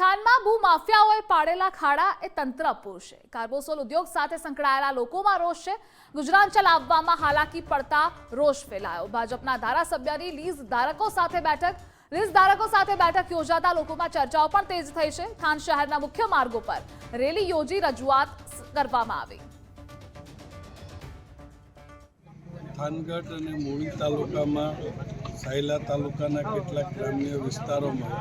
થાનમાં ભૂમાફિયાઓએ પાડેલા ખાડા એ તંત્ર પૂરશે કાર્બોસોલ ઉદ્યોગ સાથે સંકળાયેલા લોકોમાં રોષ છે. ગુજરાન ચલાવવામાં હાલાકી પડતા રોષ ફેલાયો. ભાજપના ધારાસભ્યની લીઝ ધારકો સાથે બેઠક. લીઝ ધારકો સાથે બેઠક યોજાતા લોકોમાં ચર્ચાઓ પણ તેજ થઈ છે. થાન શહેરના મુખ્ય માર્ગો પર રેલી યોજી રજૂઆત કરવામાં આવી. થાનગઢ અને મૂળી તાલુકામાં સાયલા તાલુકાના કેટલાક ગ્રામ્ય વિસ્તારોમાં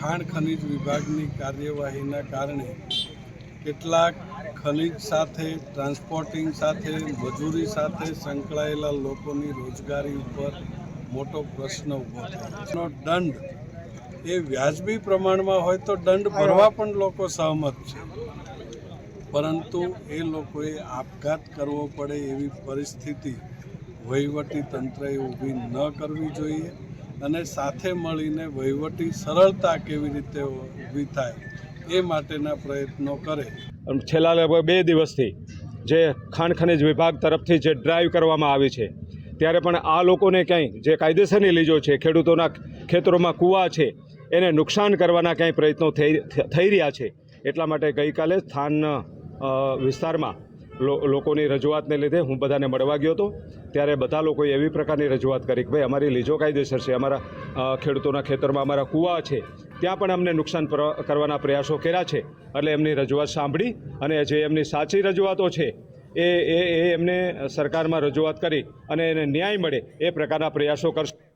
ખાણ ખનિજ વિભાગની કાર્યવાહીના કારણે કેટલાક ખનિજ સાથે ટ્રાન્સપોર્ટિંગ સાથે, મજૂરી સાથે સંકળાયેલા લોકોની રોજગારી ઉપર મોટો પ્રશ્ન ઊભો થયો. દંડ, એ વ્યાજબી પ્રમાણમાં હોય તો દંડ ભરવા પણ લોકો સહમત છે. પરંતુ એ લોકોએ આપઘાત કરવો પડે એવી પરિસ્થિતિ વહીવટી તંત્રએ ઊભી ન કરવી જોઈએ. અને સાથે મળીને વહીવટી સરળતા કેવી રીતે ઊભી થાય એ માટેના પ્રયત્નો કરે. છેલ્લા લગભગ બે દિવસથી જે ખાણ ખનિજ વિભાગ તરફથી જે ડ્રાઈવ કરવામાં આવી છે, ત્યારે પણ આ લોકોને ક્યાંય જે કાયદેસરની લીજો છે, ખેડૂતોના ખેતરોમાં કૂવા છે, એને નુકસાન કરવાના ક્યાંય પ્રયત્નો થઈ થઈ રહ્યા છે, એટલા માટે ગઈકાલે સ્થાન વિસ્તારમાં લોકોની રજૂઆતને લીધે હું બધાને મળવા ગયો હતો. ત્યારે બધા લોકોએ એવી પ્રકારની રજૂઆત કરી કે, ભાઈ, અમારી લીજો કાયદેસર છે. અમારા ખેડૂતોના ખેતરમાં અમારા કૂવા છે. ત્યાં પણ અમને નુકસાન કરવાના પ્રયાસો કર્યા છે. એટલે એમની રજૂઆત સાંભળી અને જે એમની સાચી રજૂઆતો છે એ એ એમને સરકારમાં રજૂઆત કરી અને એને ન્યાય મળે એ પ્રકારના પ્રયાસો કરશે.